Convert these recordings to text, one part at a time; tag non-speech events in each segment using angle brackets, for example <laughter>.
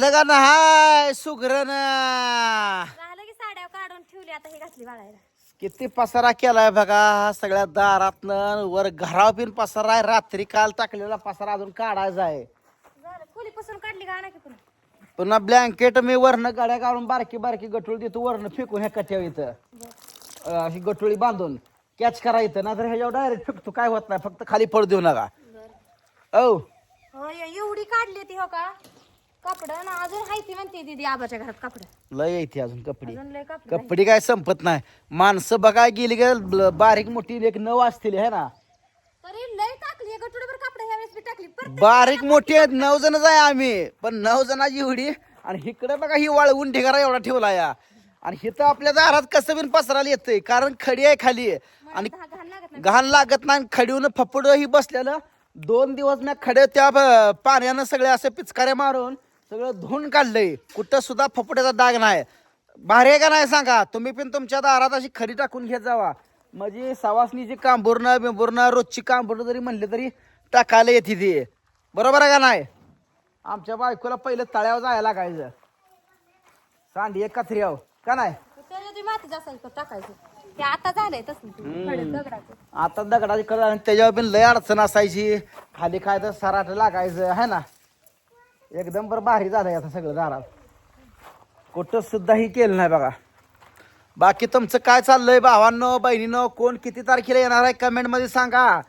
लगा ना हाय सुगरण झालं की साड्या काढून ठेवली आता ही घातली बाळायला किती पसारा केलाय बघा सगळ्या दारातनं वर घरावर पिन पसारा आहे. रात्री काल टाकलेला पसारा अजून काढायचा आहे. झालं खोली पासून काढली का आणा की पुन्हा पुन्हा ब्लँकेट मी वरनं गाड्या काढून बारकी बारकी गठोळी देतो वरनं फेकून ह्या कट्यावर इथं. अं, अशी गठोळी बांधून कॅच करा इथं नाहीतर ह्याच्यावर डायरेक्ट फेकतो काय होत नाही फक्त खाली पड देऊ नका. औ. एवढी काढली ती हो का? कपड ना अजून हाय ती म्हणते दीदी आबाच्या घरात कपड. लय येते अजून कपडी. अजून लय कपडे कपडी काय संपत नाही. माणसं बघा गेली का ब- बारीक मोठी एक नऊ असतील है ना? तरी लय टाकली गटुडीवर कपडे ह्या वेळेस बी टाकली. परत बारीक मोठी आहेत नऊ जणच आहे आम्ही. पण नऊ जणाची एवढी आणि इकडे बघा ही वाळवून ढिगारा एवढा ठेवला या. आणि हिथं आपल्या दारात कसं बिन पसरायला येतंय कारण खडी आहे खाली. आणि घाण लागत नाही. घाण लागत नाही खडीवून फपड ही बसलेलं. दोन दिवस मी खडे त्या ब- पाण्यानं सगळे असे पिचकाऱ्या मारून सगळं धुवून काढलंय. कुठं सुद्धा फपड्याचा डाग नाही. भारी आहे का नाही सांगा? तुम्ही पण तुमच्या दारात अशी खडी टाकून घेत जावा. म्हणजे सवासनीची कांबुरणं बिंबुरणं रोजची कांबुरणं जरी म्हणले तरी टाकायला येते ती. बरोबर आहे का नाही? आमच्या बायकोला पहिलं तळ्यावर जायला लागायचं. सांडी एक कथऱ्याव का नाही? असायचं टाकायचं. ते आता झालंय तसं. खडे दगडाचं. आता दगडाची कळ आणि त्याच्यावर पण लय अडचण असायची. खाली काय तर सराट लागायचं. है ना? एकदम बरं भारी झालंय आता सगळं दारात. कुठं सुद्धा ही केलं नाही बघा. बाकी तुमचं काय चाललंय भावांनो बहिणीनो कोण किती तारखेला येणार आहे? कमेंटमध्ये सांगा.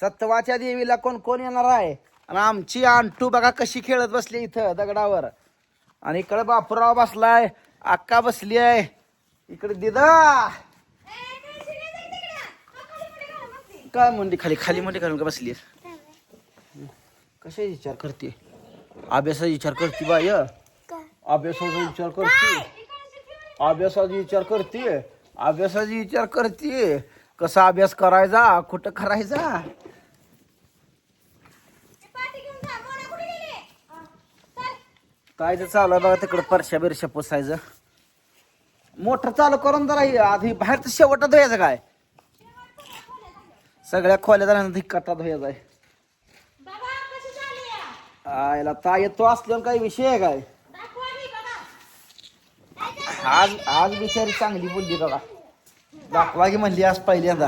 सत्वाच्या देवीला कोण कोण येणार आहे? आणि आमची आंटू बघा कशी खेळत बसली इथं दगडावर. आणि इकडे बापूराव बसलाय अक्का बसली आहे. इकडे दिदा. काय म्हणते खाली खाली मध्ये घालून का बसली कशा विचार करते अभ्यासाचा विचार करते बाय अभ्यासाचा विचार करते. अभ्यासाचा विचार करते. अभ्यासाचा विचार करते. कसा अभ्यास करायचा? कुठं करायचा? काय ते चालू आहे बघा तिकडं परशा बिरशा पुसायचं. मोटर चालू करून जरा आधी बाहेर तर शेवटात धुयाचं काय? सगळ्या खोल्या झाल्यानंतर कटा धुयाचा आहे. आयला ता येतो असल्यावर काही विषय आहे काय? आज आज बिचारी चांगली बोलली बघा दाखवा की म्हणली आज पहिल्यांदा.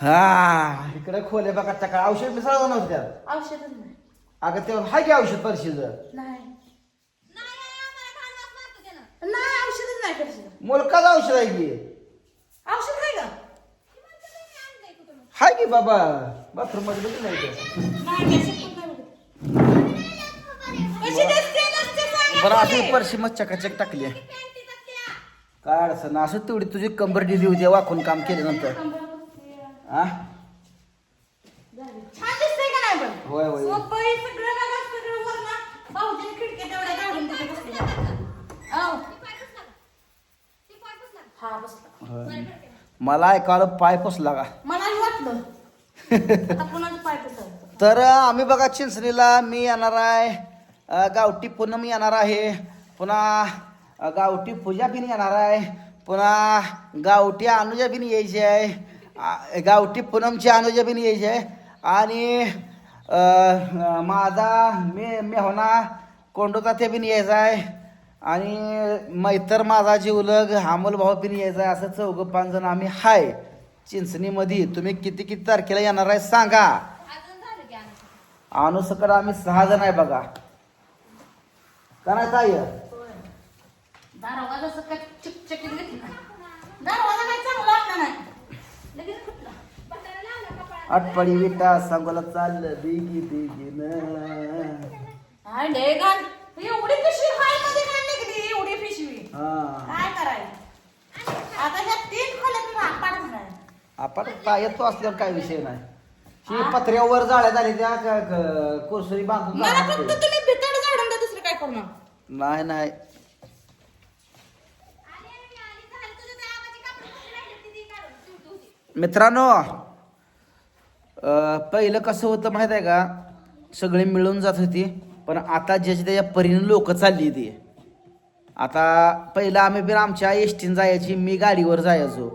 हा इकडे खोले बघा टका. औषध मिसळ नव्हतं त्यात? औषधच नाही. अगं तेव्हा हाय की औषध परशीच नाही. नाही औषधच नाही करशील मुलकाच औषध आहे की औषध आहे का की बाबा. बाथरूममध्ये बघितलं नाही? बरं अशी परशी मग चकाचक टाकली आहे. काय अडचण नाही. असं तेवढी तुझी कंबर दिली होती वाकून काम केल्यानंतर. हा नाही होय होय. हा, बसला. मला ऐकायला पाय पुसला का? मलाही <laughs> तर आम्ही बघा चिंचणीला मी येणार आहे. गावठी पूनम येणार आहे. पुन्हा गावठी पूजा बिन येणार आहे. पुन्हा गावठी अनुजा बिन यायची आहे. गावठी पूनमची अनुजा बिन यायची आहे. आणि माझा मे मेहना कोंडोचा ते बिन यायचा आहे. आणि मैतर माझा जीवलग अमोल भाऊ बिन यायचा आहे. असं चौघं पाच जण आम्ही हाय. चिंचणीमध्ये तुम्ही किती किती तारखेला येणार आहे सांगा. अनुसकड आम्ही सहा जण आहे बघा का नाही. आटपडी विटा सांगोला चाललं दिगी लय घाण. एवढी पिशवी हायमध्ये घाण निघली, एवढी पिशवी. हा काय करायचं? आता ह्या तीन झालाय. आपण ता- येतो असल्यावर काय विषय नाही. ही? पत्र्यावर जाळ्या झाली त्या क- क- कुरसुरी बांधून मला जाणार फक्त ते. तुम्ही भितर झाडून द्या, दुसरं काय करणार नाही नाही. मित्रांनो अं, पहिलं कसं होतं माहीत आहे का? सगळे मिळून जात होती पण आता ज्याच्या त्याच्या परीने लोक चालली ती. आता पहिलं आम्ही बिन आमच्या एसटीन जायची मी गाडीवर जायचो.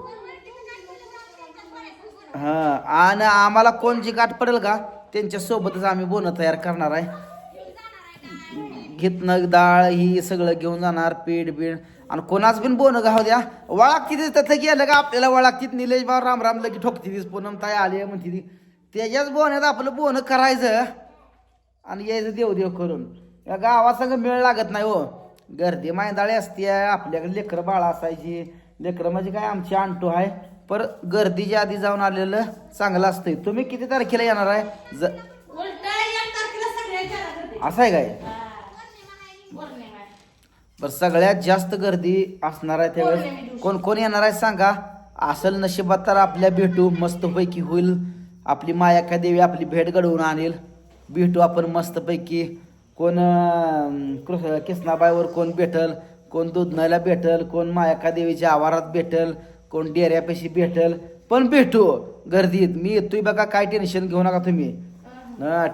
हा आणि आम्हाला कोण जी गाठ पडेल का? त्यांच्यासोबतच आम्ही बोनं तयार करणार आहे. घेतनं डाळ ही सगळं घेऊन जाणार पीठ बीड आणि कोणाच बिन बोनं गाव द्या. वळाक तिथे तिथं गेलं का? आपल्याला वळाक तिथे निलेश भाऊ राम राम लगी ठोकती पूनम ताई आली म्हणते ती. त्याच्याच बोन्यात आपलं बोनं करायचं आणि यायचं देव देव करून. या गावात मेळ लागत नाही हो. गर्दी मायदाळी असते आपल्याकडे लेकरं बाळा असायची. लेकरं म्हणजे काय? आमची आणटो आहे. पर गर्दीच्या आधी जाऊन आलेलं चांगलं असतंय. तुम्ही किती तारखेला येणार आहे? ज. असं आहे काय. बरं सगळ्यात जास्त गर्दी असणार आहे त्यावेळेस कोण कोण येणार आहे सांगा? असल नशिबात तर आपल्या भेटू मस्तपैकी होईल. आपली मायाका देवी आपली भेट घडवून आणेल. भेटू आपण मस्तपैकी. कोण अं, कृष्ण किसनाबाईवर कोण भेटल? कोण दुधनाला भेटल? कोण मायाका देवीच्या आवारात भेटल? कोण डेऱ्यापाशी भेटल पण भेटू गर्दीत. मी येतोय बघा काय टेन्शन घेऊ नका तुम्ही.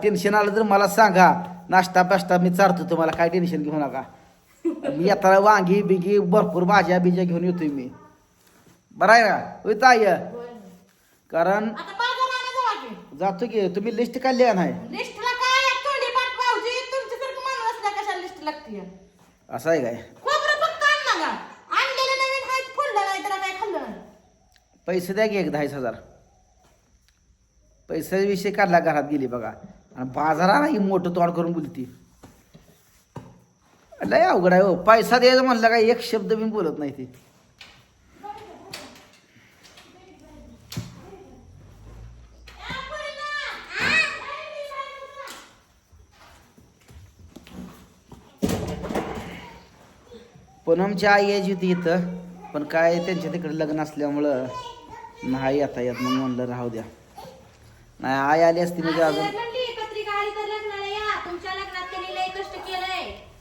टेन्शन आलं तर मला सांगा. नाश्ता पाष्टा मी चारतो तुम्हाला काय टेन्शन घेऊ नका. मी येताना वांगी बिगी भरपूर भाज्या बिज्या घेऊन येतोय मी. बरं आहे ना? होय ताई? होय. कारण. जातो की. तुम्ही लिस्ट काढली का नाही? असं आहे काय खोबरं फक्त आण ना का आणलेलं नवीन हात फोडलं नाही त्याला काय खाल्लं नाही. पैसे द्या की एक दहाच हजार. पैशाविषयी काढला घरात गेली बघा. आणि बाजाराला ही मोठं तोड करून बोलती. लय अवघड आहे हो. पैसा द्यायचं म्हणलं काय? एक शब्द मी बोलत नाही ती. पूनमची आई यायची होती इथं. पण काय त्यांच्या तिकडे लग्न असल्यामुळं नाही आता येत मग म्हणलं राहू द्या. नाही आई आली असती म्हणजे अजून.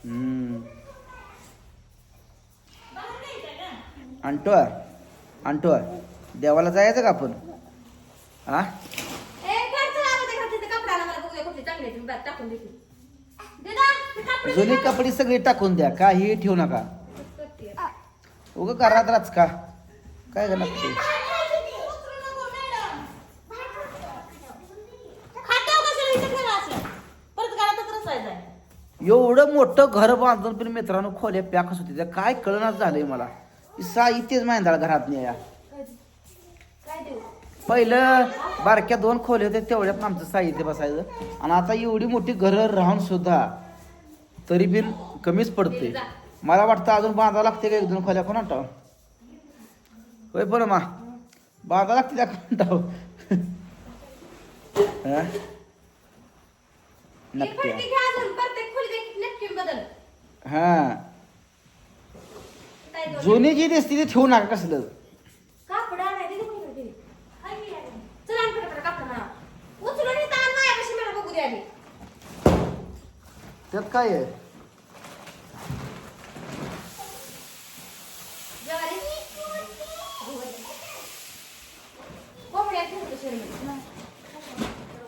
हम्म. आणतो आणतो देवाला जायचं का आपण? हा लागत जुनी कपडे सगळी टाकून द्या काही ठेवू नका. उग घरात राच का? काय का नक्की खात्यावर कशाला इथं ठेवलं असलं? परत घरातच रचायचं आहे. एवढं मोठं घर बांधून पण मित्रांनो खोल्या पॅकच होते त्या काय कळणार झालंय मला. साहित्यच माहिती घरात देऊ पहिलं बारक्या दोन खोले होते तेवढ्यात आमचं साहित्य बसायचं. आणि आता एवढी मोठी घरं राहून सुद्धा तरी बिन कमीच पडते मला वाटतं अजून बांधावं लागते का एक दोन खोल्या कोणा टाव होय बरं मा. बांधावं लागते त्या कोणा टाव नक्की बदल. हा? जुनी जी दिसते ती ठेवू नका कसलं. कापड आणायचे ते कुठे ठेवले? हाय मी आले. चला आण पटापट कापड म्हणा उचलून इथं आण माझ्यापाशी मला बघू दे आधी. त्यात काय आहे?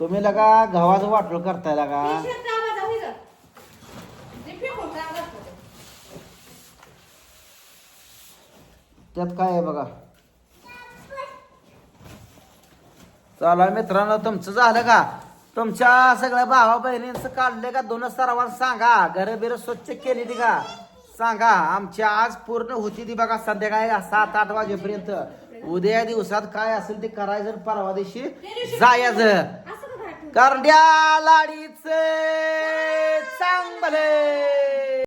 तुम्ही लगा गव्हाचं वाटलं करताय लगा टी-शर्ट आवाज आहे गं. ते फेकून काय करतो ते? त्यात काय आहे बघा? चला मित्रांनो तुमचं झालं का? तुमच्या सगळ्या भावा बहिणींचं काढले का? दोन सर्वांना सांगा. घर बिर स्वच्छ केली ती का? सांगा. आमची आज पूर्ण होती ती बघा संध्याकाळी सात आठ वाजेपर्यंत. उद्या दिवसात काय असेल ते करायचं परवा दिवशी जायचं. करड्या लाडीचे चांगले.